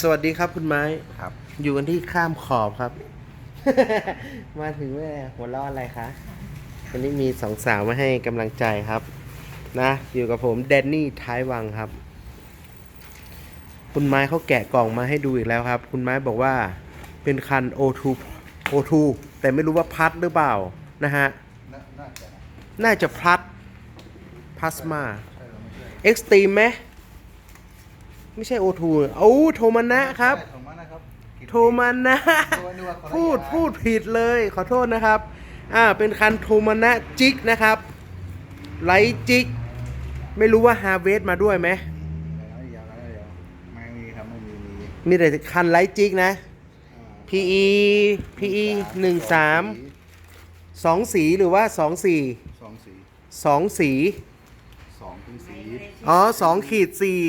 สวัสดีครับคุณไม้ ครับ อยู่กันที่ข้ามขอบครับ มาถึงแม่หัวเราะอะไรคะ วันนี้มีสองสาวมาให้กำลังใจครับ นะ อยู่กับผมแดนนี่ท้ายวังครับ คุณไม้เขาแกะกล่องมาให้ดูอีกแล้วครับ คุณไม้บอกว่าเป็นคัน O2 O2 แต่ไม่รู้ว่าพัดหรือเปล่า นะฮะ น่าน่าจะนะน่าจะพลัดพลาสมาใช่หรือไม่ใช่เอ็กซ์ตรีมไหม ไม่ใช่ O2 โอ้โทมานะครับใช่โทมานะครับกินโทมานะโทมานึกว่าคนละพูดอย่างพูดผิดเลยขอโทษนะครับ อ่า เป็นคันโทมานะจิกนะครับ ไลท์จิก ไม่รู้ว่าฮาร์เวสมาด้วยไหมไม่ยาวไม่ยาวไม่มีครับไม่มีมีมีแต่คันไลท์จิกนะอ่า PE PE หนึ่งสามสองสีหรือว่าสองสี่สองสีสองสีสองเป็นสีอ๋อสองขีดสี่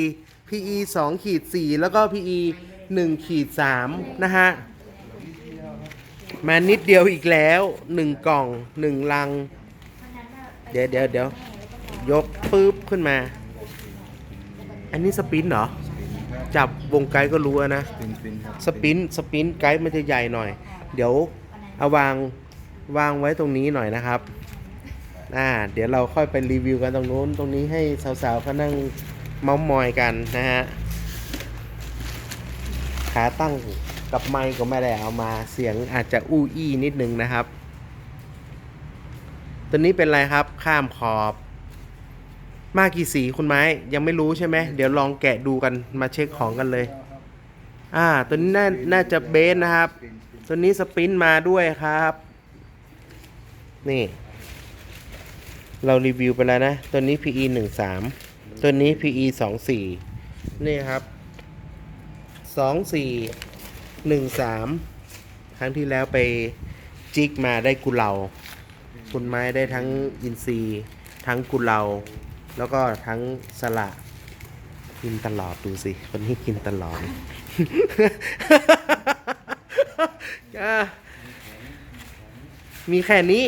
PE สองขีดสี่แล้วก็ PE หนึ่งขีดสามนะฮะ มานิดเดียวอีกแล้วหนึ่งกล่องหนึ่งลัง เดี๋ยวเดี๋ยวเดี๋ยวยกปุ๊บขึ้นมา อันนี้สปินเหรอ จับวงไกด์ก็รู้นะ สปิน สปินไกด์มันจะใหญ่หน่อย เดี๋ยวเอาวางวางไว้ตรงนี้หน่อยนะครับ อ่า เดี๋ยวเราค่อยไปรีวิวกันตรงนู้น ตรงนี้ให้สาวๆเขานั่ง เมาส์มอยกันนะฮะขาตั้งกับไมค์ก็ไม่ได้เอามาเสียงอาจจะอู้อี้นิดนึงนะครับ ตัวนี้เป็นอะไรครับข้ามขอบมากี่สีคุณไม้ยังไม่รู้ใช่ไหมเดี๋ยวลองแกะดูกันมาเช็คของกันเลย อ่า ตัวนี้น่าน่าจะเบสนะครับ ตัวนี้สปินมาด้วยครับ นี่ เรารีวิวไปแล้วนะ ตัวนี้ PE 1 3 ตัวนี้ PE 2 4นี่ครับ2 4 1 3ครั้งที่แล้วไปจิกมาได้กุเลาคุณไม้ได้ทั้งอินซีทั้งกุเลาแล้วก็ทั้งสละกินตลอดดูสิ คนนี้กินตลอดมีแค่นี้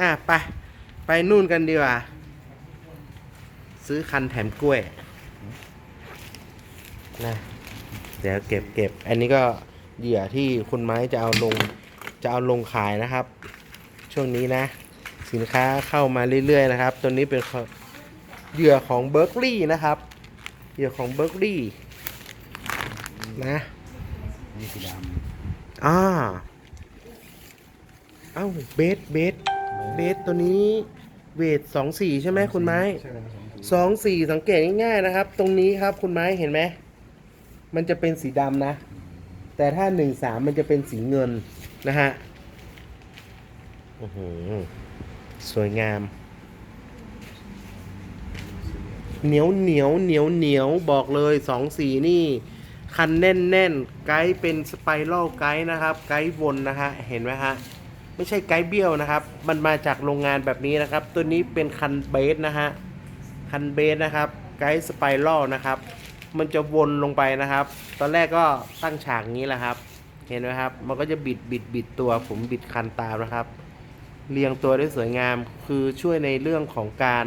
อะ ไป ไปนู่นกันดีกว่า ซื้อคันแถมกล้วยนะเดี๋ยวเก็บเก็บ อันนี้ก็เหยื่อที่คุณไม้จะเอาลงจะเอาลงขายนะครับ ช่วงนี้นะ สินค้าเข้ามาเรื่อยๆนะครับ ตัวนี้เป็นของเหยื่อของเบิร์กลีย์นะครับเหยื่อของเบิร์กลีย์นะนี่สีดอ่าเอ้าเบสเบสเบสตัวนี้เวทสองสี่ใช่ไหมำคุณไม้ใช่ครับ สองสี่สังเกตง่ายๆนะครับ ตรงนี้ครับคุณไม้เห็นไหมมันจะเป็นสีดำนะ แต่ถ้าหนึ่งสามมันจะเป็นสีเงินนะฮะโอ้โหสวยงาม เหนียวเหนียวเหนียวเหนียวบอกเลยสองสีนี่ คันแน่นแน่นไกด์เป็นสไปรัลไกด์นะครับ ไกด์วนนะฮะเห็นไหมฮะไม่ใช่ไกด์เบี้ยวนะครับ มันมาจากโรงงานแบบนี้นะครับ ตัวนี้เป็นคันเบสนะฮะ คันเบสนะครับไกด์สไปรัลนะครับ มันจะวนลงไปนะครับ ตอนแรกก็ตั้งฉากนี้แหละครับ เห็นไหมครับ มันก็จะบิดบิดบิดตัวผมบิดคันตามนะครับ เรียงตัวได้สวยงาม คือช่วยในเรื่องของการ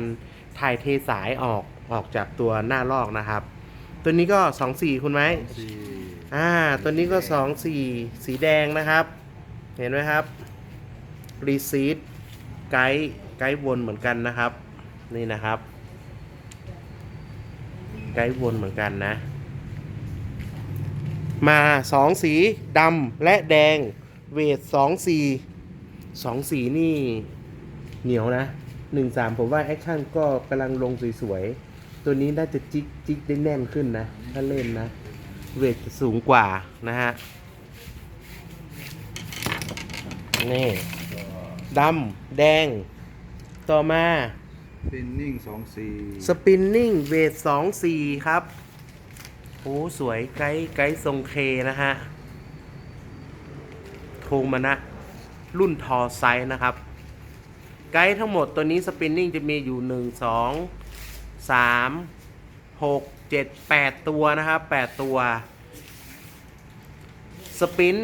ถ่ายเทสายออกออกจากตัวหน้าลอกนะครับ ตัวนี้ก็สองสี่คุณไหมสีอ่า ตัวนี้ก็สองสี่สีแดงนะครับ เห็นไหมครับรีซีดไกด์ไกด์วนเหมือนกันนะครับ นี่นะครับ ไกด์วนเหมือนกันนะ มาสองสีดำและแดง เวทสองสีสองสีนี่เหนียวนะหนึ่งสามผมว่าแอคชั่นก็กำลังลงสวยๆ ตัวนี้น่าจะจิกจิกได้แน่นขึ้นนะ ถ้าเล่นนะ เวทจะสูงกว่านะฮะ นี่ดำแดง ต่อมา เป็นนิ่งสองสีสปินนิ่งเวทสองสี่ครับโอ้สวยไกด์ไกด์ทรงเคนะฮะโทมานะ รุ่นทอไซส์นะครับ ไกด์ทั้งหมดตัวนี้สปินนิ่งจะมีอยู่หนึ่งสองสามหกเจ็ดแปดตัวนะครับแปดตัว สปิน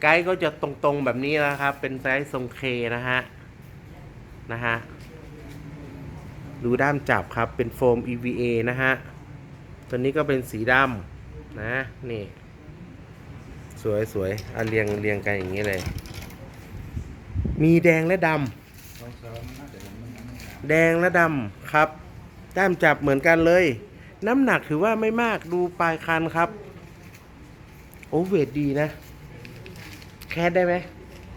ไกด์ก็จะตรงๆแบบนี้นะครับ เป็นไซส์ทรงเคนะฮะ นะฮะ ดูด้ามจับครับ เป็นโฟม EVA นะฮะ ตัวนี้ก็เป็นสีดำนะ นี่ สวยสวยเอาเรียงเรียงกันอย่างนี้เลย มีแดงและดำ แดงและดำครับแต้มจับเหมือนกันเลย น้ำหนักถือว่าไม่มาก ดูปลายคันครับ โอเวทดีนะ แคสได้ไหม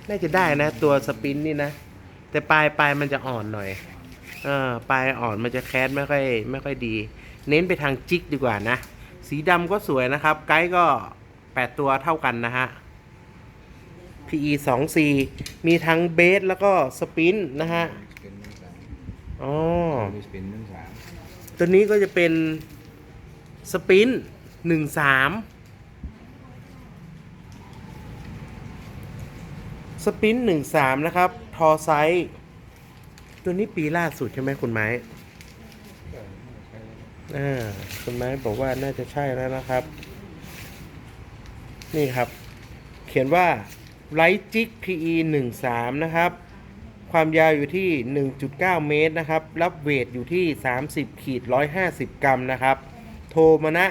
น่าจะได้นะ ตัวสปินนี่นะ แต่ปลายปลายมันจะอ่อนหน่อย เออปลายอ่อนมันจะแคสไม่ค่อยไม่ค่อยดี เน้นไปทางจิกดีกว่านะ สีดำก็สวยนะครับ ไกด์ก็ 8 ตัวเท่ากันนะฮะ PE 2 4มีทั้งเบสแล้วก็สปินนะฮะเป็นหนึ่งสามอ๋อ มีสปินหนึ่งสามตัวนี้ก็จะเป็นสปินหนึ่งสามสปินหนึ่งสามนะครับ ทอไซส์ ตัวนี้ปีล่าสุดใช่ไหมคุณไม้อ่าคุณไม้บอกว่าน่าจะใช่แล้วนะครับ นี่ครับ เขียนว่าไ i จิก PE 1 3นะครับ ความยาวอยู่ที่ 1.9 เมตรนะครับ รับเวทอยู่ที่ 30ขีด150 กรัมนะครับ โทมานะ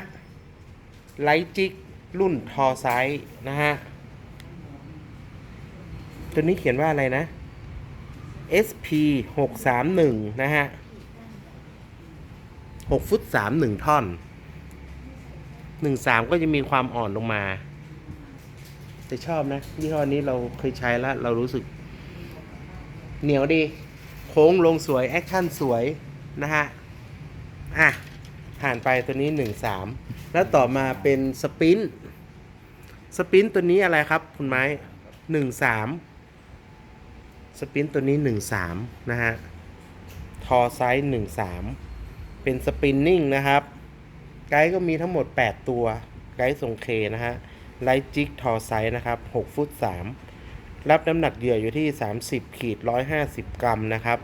ไลจิกรุ่นทอไซส์นะฮะ ตัวนี้เขียนว่าอะไรนะ SP 631 นะฮะ 6 ฟุต 3 1 ท่อน 13 ก็จะมีความอ่อนลงมา แต่ชอบนะยี่ห้อนี้เราเคยใช้แล้ว เรารู้สึก เหนียวดี โค้งลงสวย แอคชั่นสวย นะฮะ อะ ผ่านไปตัวนี้ 1 3 แล้วต่อมาเป็นสปินสปินตัวนี้อะไรครับ คุณไม้ 1 3 สปินตัวนี้ 1 3 นะฮะ ทอไซส์ 1 3 เป็นสปินนิ่งนะครับ ไกด์ก็มีทั้งหมด 8 ตัว ไกด์ทรงเคนะฮะ ไลท์จิกทอไซส์นะครับ 6 ฟุต 3 รับน้ำหนักเหยื่ออยู่ที่ 30 ขีด 150 กรัมนะครับ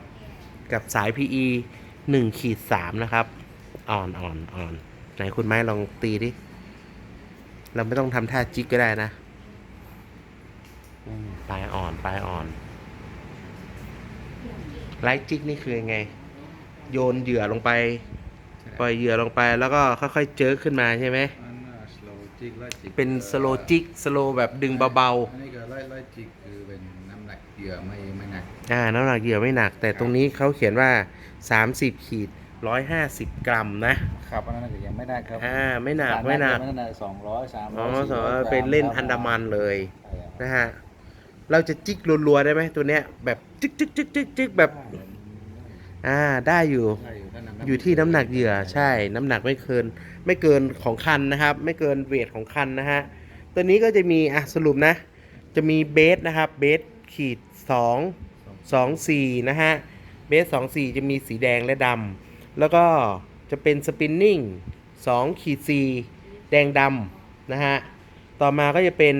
กับสาย PE 1 ขีด 3 นะครับ อ่อนอ่อนอ่อนไหนคุณไม้ลองตีดิ เราไม่ต้องทำท่าจิกก็ได้นะปลายอ่อนปลายอ่อน ไลท์จิกนี่คือยังไง โยนเหยื่อลงไป ปล่อยเหยื่อลงไปแล้วก็ค่อยๆเจอขึ้นมาใช่ไหมอันน่ะสโลจิกไล่จิกเป็นสโลจิกสโลแบบดึงเบาอันนี้ก็ไล่ไล่จิกคือเป็นน้ำหนักเหยื่อไม่ไม่หนักๆอ่าน้ำหนักเหยื่อไม่หนัก แต่ตรงนี้เขาเขียนว่า 30 ขีด 150 กรัมนะครับอันนั้นก็ยังไม่ได้ครับอ่าไม่หนักไม่หนักไม่หนักสองร้อยสามอ๋ร้ออยสมมติว่าเป็นเล่นอันดามันเลยใช่ครับนะฮะ เราจะจิกรัวๆได้ไหมตัวเนี้ยแบบจิกจิกจิกจิกจิกแบบอ่าได้อยู่ได้อยู่ถ้าำอยู่ที่น้ำหนักเหยื่อใช่ น้ำหนักไม่เกินไม่เกินของคันนะครับ ไม่เกินเวทของคันนะฮะตัวนี้ก็จะมีอะสรุปนะ จะมีเบสนะครับเบสขีดสองสองสี่นะฮะเบสสองสี่จะมีสีแดงและดำแล้วก็จะเป็นสปินนิ่งสองขีดสี่แดงดำนะฮะต่อมาก็จะเป็น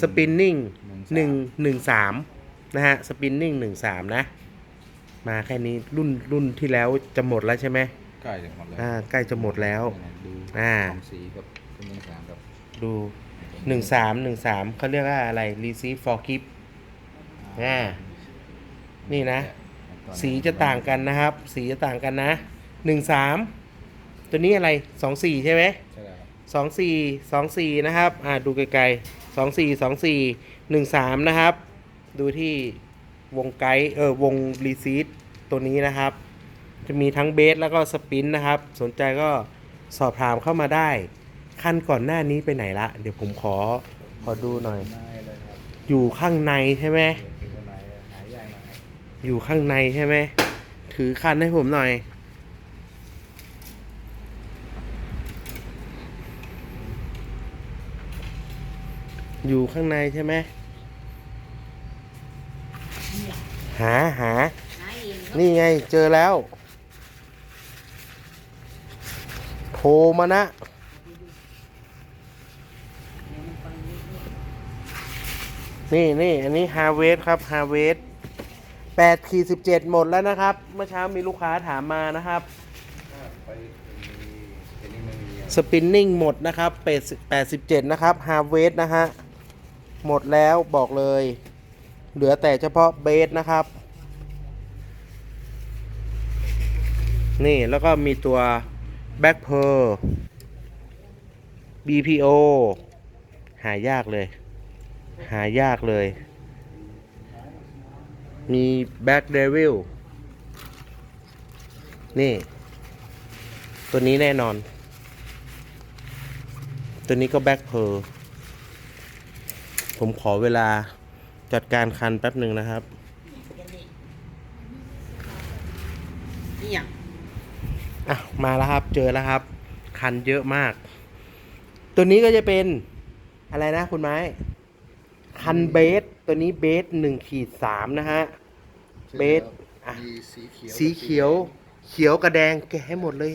สปินนิ่งหนึ่งหนึ่งสามนะฮะสปินนิ่งหนึ่งสามนะ มาแค่นี้รุ่นรุ่นที่แล้วจะหมดแล้วใช่ไหมใกล้จะหมดแล้วอ่าใกล้จะหมดแล้วดูอ่าสองสีกับเป็นหนึ่งสามกับดูหนึ่งสามหนึ่งสามเขาเรียกว่าอะไร receive for keep อ่านี่นะ สีจะต่างกันนะครับ สีจะต่างกันนะหนึ่งสามตัวนี้อะไรสองสี่ใช่ไหม ใช่แล้วครับสองสี่สองสี่นะครับ อ่าดูไกลๆสองสี่สองสี่หนึ่งสามนะครับ ดูที่วงไกด์เออวงรีซีดตัวนี้นะครับ จะมีทั้งเบสแล้วก็สปินนะครับ สนใจก็สอบถามเข้ามาได้คันก่อนหน้านี้ไปไหนละ เดี๋ยวผมขอขอดูหน่อย อยู่ข้างในใช่ไหมอคนไหนหายใหญ่หน่อยอยู่ข้างในใช่ไหมถือคันให้ผมหน่อย อยู่ข้างในใช่ไหมหาหาหาเองครับนี่ไงเจอแล้ว โทรมานะ นี่นี่อันนี้ฮาเวสครับฮาเวสแปดขีดสิบเจ็ดหมดแล้วนะครับ เมื่อเช้ามีลูกค้าถามมานะครับไปเป็นนี่ไม่มีสปินนิ่งหมดนะครับเป็ดแปดสิบเจ็ดนะครับฮาเวสนะฮะ หมดแล้วบอกเลย เหลือแต่เฉพาะเบสนะครับ นี่แล้วก็มีตัวแบ็คเพ r ร์ BPO หายากเลย หายากเลย มี Back Devil นี่ ตัวนี้แน่นอน ตัวนี้ก็ Back Pearl ผมขอเวลาจัดการคันแป๊บหนึ่งนะครับนี่อย่างอะมาแล้วครับเจอแล้วครับ คันเยอะมาก ตัวนี้ก็จะเป็นอะไรนะคุณไม้ คันเบสตัวนี้เบสหนึ่งขีดสามนะฮะ เบสอะมีสีเขียว สีเขียว เขียวกับแดงแกะให้หมดเลย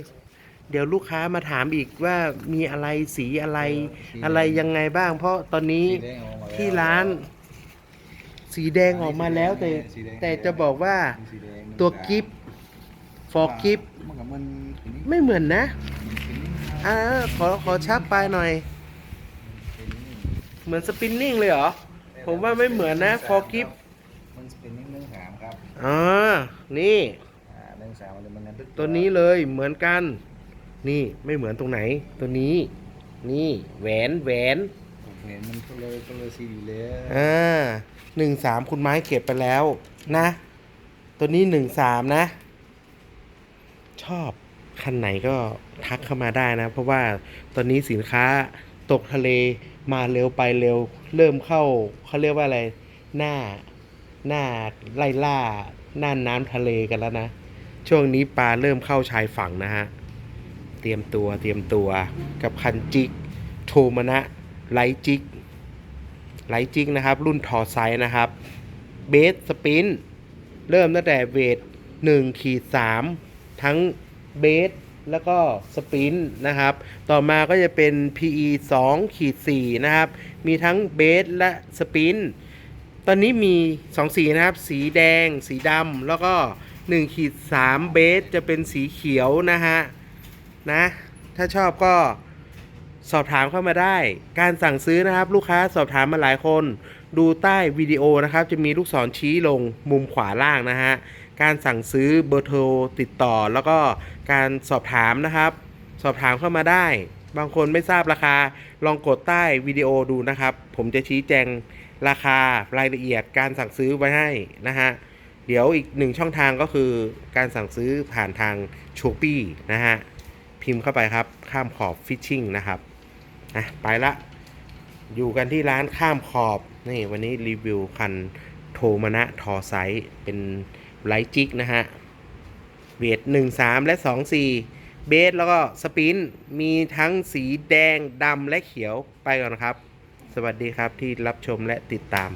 เดี๋ยวลูกค้ามาถามอีกว่ามีอะไรสีอะไร อะไรยังไงบ้าง เพราะตอนนี้สีแดงออกมาแล้วที่ร้าน สีแดงออกมาแล้วแต่ สีแดง แต่จะบอกว่ามีสีแดงตัวกิฟฟอร์กิฟมันกับมันอันนี้ไม่เหมือนนะมันเป็นนี่นะอ่าขอขอชักปลายหน่อยเป็นนี่เหมือนสปินนิ่งเลยเหรอ ผมว่าไม่เหมือนนะฟอร์กิฟมันเป็นนี่เนื้อหามครับอ่านี่ อ่าเนื้อสามมันจะมันนั้น ตัวนี้เลยเหมือนกัน นี่ไม่เหมือนตรงไหน ตัวนี้ นี่แหวนแหวนผมเห็นมันก็เลยก็เลยสีเหลืองอ่าหนึ่งสามคุณไม้เก็บไปแล้วนะ ตัวนี้หนึ่งสามนะ ชอบคันไหนก็ทักเข้ามาได้นะ เพราะว่าตอนนี้สินค้าตกทะเลมาเร็วไปเร็ว เริ่มเข้าเขาเรียกว่าอะไร หน้าหน้าไล่ล่าหน้าน้ำทะเลกันแล้วนะ ช่วงนี้ปลาเริ่มเข้าชายฝั่งนะฮะ เตรียมตัวเตรียมตัวกับคันจิกโทมานะไลจิกไลจิกนะครับ รุ่นทอไซส์นะครับเบสสปินเริ่มตั้งแต่เวท1ขีด3ทั้งเบสแล้วก็สปินนะครับ ต่อมาก็จะเป็น PE 2ขีด4นะครับ มีทั้งเบสและสปิน ตอนนี้มี 2 สีนะครับ สีแดง สีดำแล้วก็1ขีด3เบสจะเป็นสีเขียวนะฮะ นะ ถ้าชอบก็สอบถามเข้ามาได้ การสั่งซื้อนะครับ ลูกค้าสอบถามมาหลายคน ดูใต้วิดีโอนะครับ จะมีลูกศรชี้ลงมุมขวาล่างนะฮะ การสั่งซื้อเบอร์โทรติดต่อ แล้วก็การสอบถามนะครับ สอบถามเข้ามาได้ บางคนไม่ทราบราคา ลองกดใต้วิดีโอดูนะครับ ผมจะชี้แจงราคารายละเอียดการสั่งซื้อไว้ให้นะฮะ เดี๋ยวอีกหนึ่งช่องทางก็คือการสั่งซื้อผ่านทางโชปี้นะฮะ พิมพ์เข้าไปครับ ข้ามขอบฟิชชิ่งนะครับอะไปละอยู่กันที่ร้านข้ามขอบนี่วันนี้รีวิวคันโทมานะทอไซส์เป็นไลจิกนะฮะเวทหนึ่งสามและสองสี่เบสแล้วก็สปินมีทั้งสีแดงดำและเขียวไปก่อนครับ สวัสดีครับที่รับชมและติดตาม